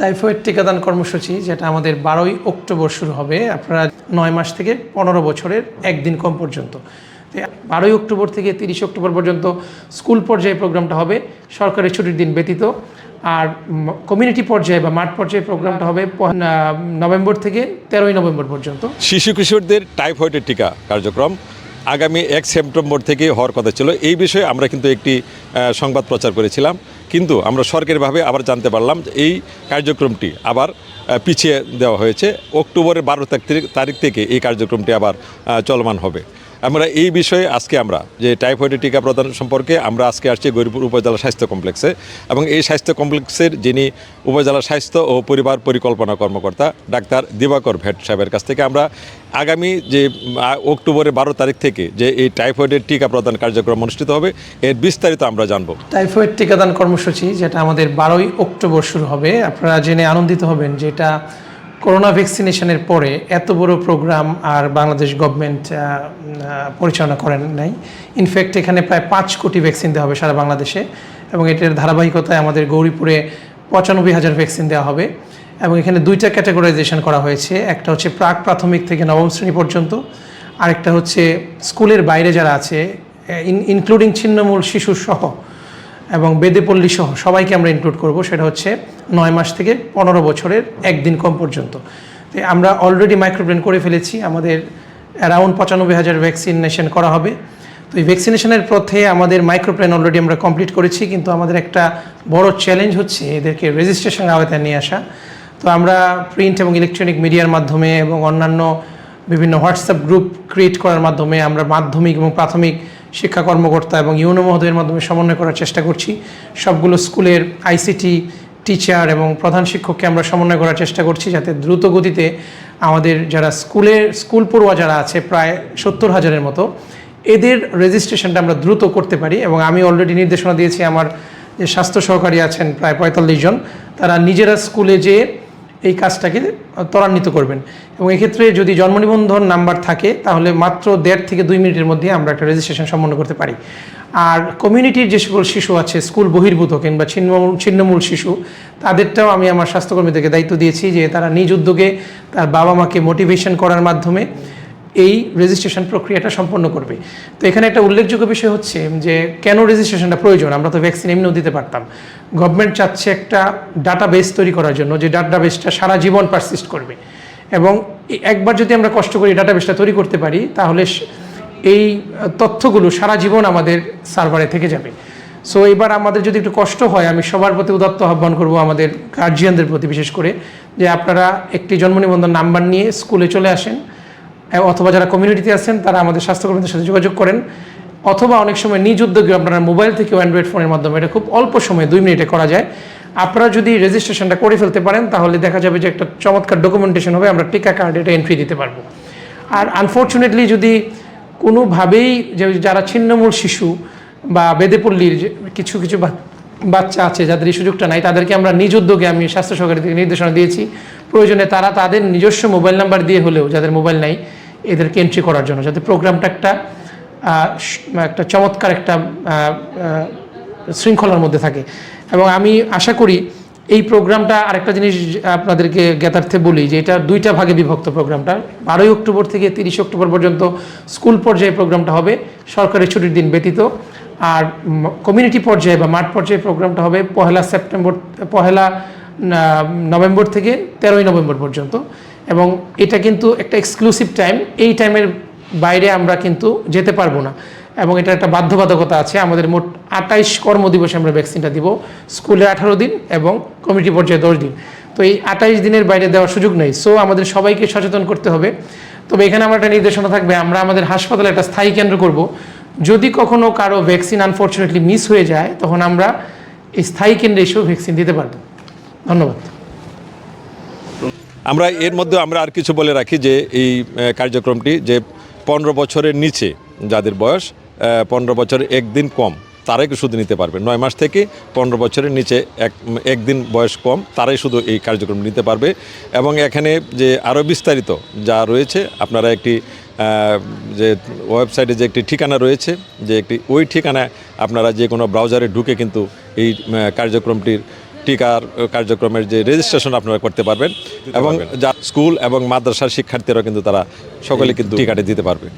Typhoid টিকাদান কর্মসূচি, যেটা আমাদের বারোই অক্টোবর শুরু হবে, আপনারা নয় মাস থেকে পনেরো বছরের একদিন কম পর্যন্ত। বারোই অক্টোবর থেকে তিরিশ অক্টোবর পর্যন্ত স্কুল পর্যায়ে প্রোগ্রামটা হবে, সরকারি ছুটির দিন ব্যতীত। আর কমিউনিটি পর্যায়ে বা মাঠ পর্যায়ে প্রোগ্রামটা হবে নভেম্বর থেকে তেরোই নভেম্বর পর্যন্ত। শিশু কিশোরদের টাইফয়েডের টিকা কার্যক্রম আগামী এক সেপ্টেম্বর থেকে হওয়ার কথা ছিল। এই বিষয়ে আমরা কিন্তু একটি সংবাদ প্রচার করেছিলাম। কিন্তু আমরা সরকারিভাবে আবার জানতে পারলাম এই কার্যক্রমটি আবার পিছিয়ে দেওয়া হয়েছে। অক্টোবরের বারো তারিখ থেকে এই কার্যক্রমটি আবার চলমান হবে। আমরা এই বিষয়ে আজকে আমরা, যে টাইফয়েডের টিকা প্রদান সম্পর্কে আমরা আজকে আসছি গরিপুর উপজেলা স্বাস্থ্য কমপ্লেক্সে এবং এই স্বাস্থ্য কমপ্লেক্সের যিনি উপজেলা স্বাস্থ্য ও পরিবার পরিকল্পনা কর্মকর্তা ডাক্তার দিবাকর ভেট সাহেবের কাছ থেকে আমরা আগামী যে অক্টোবরের বারো তারিখ থেকে যে এই টাইফয়েডের টিকা প্রদান কার্যক্রম অনুষ্ঠিত হবে, এর বিস্তারিত আমরা জানব। টাইফয়েড টিকাদান কর্মসূচি যেটা আমাদের বারোই অক্টোবর শুরু হবে, আপনারা জেনে আনন্দিত হবেন যেটা করোনা ভ্যাকসিনেশনের পরে এত বড় প্রোগ্রাম আর বাংলাদেশ গভর্নমেন্ট পরিচালনা করেন নাই। ইনফ্যাক্ট এখানে প্রায় পাঁচ কোটি ভ্যাকসিন দেওয়া হবে সারা বাংলাদেশে এবং এটার ধারাবাহিকতায় আমাদের গৌরীপুরে পঁচানব্বই হাজার ভ্যাকসিন দেওয়া হবে এবং এখানে দুইটা ক্যাটাগরাইজেশন করা হয়েছে। একটা হচ্ছে প্রাক প্রাথমিক থেকে নবম শ্রেণি পর্যন্ত। আরেকটা হচ্ছে স্কুলের বাইরে যারা আছে ইনক্লুডিং ছিন্নমূল শিশু সহ এবং বেদেপল্লী সহ সবাইকে আমরা ইনক্লুড করব, সেটা হচ্ছে নয় মাস থেকে পনেরো বছরের একদিন কম পর্যন্ত। তো আমরা অলরেডি মাইক্রোপ্লেন করে ফেলেছি, আমাদের অ্যারাউন্ড পঁচানব্বই হাজার ভ্যাকসিনেশন করা হবে। তো এই ভ্যাকসিনেশনের পথে আমাদের মাইক্রোপ্লেন অলরেডি আমরা কমপ্লিট করেছি, কিন্তু আমাদের একটা বড় চ্যালেঞ্জ হচ্ছে এদেরকে রেজিস্ট্রেশনের আওতায় নিয়ে আসা। তো আমরা প্রিন্ট এবং ইলেকট্রনিক মিডিয়ার মাধ্যমে এবং অন্যান্য বিভিন্ন হোয়াটসঅ্যাপ গ্রুপ ক্রিয়েট করার মাধ্যমে আমরা মাধ্যমিক এবং প্রাথমিক শিক্ষা কর্মকর্তা এবং ইউনো মহোদয়ের মাধ্যমে সমন্বয় করার চেষ্টা করছি। সবগুলো স্কুলের আইসিটি টিচার এবং প্রধান শিক্ষককে আমরা সমন্বয় করার চেষ্টা করছি যাতে দ্রুত গতিতে আমাদের যারা স্কুলের, স্কুল পড়ুয়া যারা আছে, প্রায় সত্তর হাজারের মতো, এদের রেজিস্ট্রেশনটা আমরা দ্রুত করতে পারি এবং আমি অলরেডি নির্দেশনা দিয়েছি আমার যে স্বাস্থ্য সহকারী আছেন প্রায় পঁয়তাল্লিশ জন, তারা নিজেরা স্কুলে যেয়ে এই কাজটাকে ত্বরান্বিত করবেন। এবং এক্ষেত্রে যদি জন্ম নিবন্ধন নাম্বার থাকে, তাহলে মাত্র দেড় থেকে দুই মিনিটের মধ্যে আমরা একটা রেজিস্ট্রেশন সম্পন্ন করতে পারি। আর কমিউনিটির যে সকল শিশু আছে স্কুল বহির্ভূত কিংবা ছিন্নমূল ছিন্নমূল শিশু, তাদেরটাও আমি আমার স্বাস্থ্যকর্মীদেরকে দায়িত্ব দিয়েছি যে তারা নিজ উদ্যোগে তার বাবা মাকে মোটিভেশন করার মাধ্যমে এই রেজিস্ট্রেশন প্রক্রিয়াটা সম্পন্ন করবে। তো এখানে একটা উল্লেখযোগ্য বিষয় হচ্ছে যে, কেন রেজিস্ট্রেশনটা প্রয়োজন? আমরা তো ভ্যাকসিন এমনিও দিতে পারতাম। গভর্নমেন্ট চাচ্ছে একটা ডাটা বেস তৈরি করার জন্য, যে ডাটা বেসটা সারা জীবন পারসিস্ট করবে। এবং একবার যদি আমরা কষ্ট করে ডাটা বেসটা তৈরি করতে পারি, তাহলে এই তথ্যগুলো সারা জীবন আমাদের সার্ভারে থেকে যাবে। সো এবার আমাদের যদি একটু কষ্ট হয়, আমি সবার প্রতি উদাত্ত আহ্বান করব আমাদের গার্জিয়ানদের প্রতি বিশেষ করে, যে আপনারা একটি জন্ম নিবন্ধন নাম্বার নিয়ে স্কুলে চলে আসেন। অথবা যারা কমিউনিটিতে আছেন, তারা আমাদের স্বাস্থ্যকর্মীদের সাথে যোগাযোগ করেন। অথবা অনেক সময় নিজ উদ্যোগে আপনারা মোবাইল থেকে অ্যান্ড্রয়েড ফোনের মাধ্যমে, এটা খুব অল্প সময়ে দুই মিনিটে করা যায়। আপনারা যদি রেজিস্ট্রেশনটা করে ফেলতে পারেন, তাহলে দেখা যাবে যে একটা চমৎকার ডকুমেন্টেশন হবে, আমরা টিকা কার্ড এটা এন্ট্রি দিতে পারব। আর আনফর্চুনেটলি যদি কোনোভাবেই যারা ছিন্নমূল শিশু বা বেদেপল্লীর কিছু কিছু বাচ্চা আছে, যাদের এই সুযোগটা নাই, তাদেরকে আমরা নিজ উদ্যোগে আমি স্বাস্থ্য সহকারী থেকে নির্দেশনা দিয়েছি। প্রয়োজনে তারা তাদের নিজস্ব মোবাইল নাম্বার দিয়ে হলেও যাদের মোবাইল নাই, এদেরকে এন্ট্রি করার জন্য, যাতে প্রোগ্রামটা একটা একটা চমৎকার একটা শৃঙ্খলার মধ্যে থাকে। এবং আমি আশা করি এই প্রোগ্রামটা আরেকটা জিনিস আপনাদেরকে জ্ঞাতার্থে বলি, যে এটা দুইটা ভাগে বিভক্ত প্রোগ্রামটা। বারোই অক্টোবর থেকে তিরিশ অক্টোবর পর্যন্ত স্কুল পর্যায়ে প্রোগ্রামটা হবে। সরকারি ছুটির দিন ব্যতীত আর কমিউনিটি পর্যায়ে বা মাঠ পর্যায়ে প্রোগ্রামটা হবে পহেলা সেপ্টেম্বর, পহেলা নভেম্বর থেকে তেরোই নভেম্বর পর্যন্ত। এবং এটা কিন্তু একটা এক্সক্লুসিভ টাইম এই টাইমের বাইরে আমরা কিন্তু যেতে পারব না। এবং এটা একটা বাধ্যবাধকতা আছে, আমাদের মোট আটাইশ কর্মদিবসে আমরা ভ্যাকসিনটা দিব স্কুলে আঠারো দিন এবং কমিটি পর্যায়ে দশ দিন। তো এই আটাইশ দিনের বাইরে দেওয়ার সুযোগ নেই। সো আমাদের সবাইকে সচেতন করতে হবে। তবে এখানে আমার একটা নির্দেশনা থাকবে, আমরা আমাদের হাসপাতালে একটা স্থায়ী কেন্দ্র করব। যদি কখনো কারও ভ্যাকসিন আনফর্চুনেটলি মিস হয়ে যায়, তখন আমরা স্থায়ী কেন্দ্রে এসেও ভ্যাকসিন দিতে পারব। ধন্যবাদ। আমরা এর মধ্যে আমরা আর কিছু বলে রাখি যে এই কার্যক্রমটি যে পনেরো বছরের নিচে যাদের বয়স পনেরো বছরের একদিন কম, তারাই শুধু নিতে পারবে। নয় মাস থেকে পনেরো বছরের নিচে এক, একদিন বয়স কম, তারাই শুধু এই কার্যক্রম নিতে পারবে। এবং এখানে যে আরও বিস্তারিত যা রয়েছে, আপনারা একটি যে ওয়েবসাইটে যে একটি ঠিকানা রয়েছে যে একটি ওই ঠিকানায় আপনারা যে কোনো ব্রাউজারে ঢুকে কিন্তু এই কার্যক্রমটির টিকার কার্যক্রমের যে রেজিস্ট্রেশন আপনারা করতে পারবেন এবং যা স্কুল এবং মাদ্রাসার শিক্ষার্থীরা কিন্তু তারা সকলে কিন্তু টিকাটি দিতে পারবে।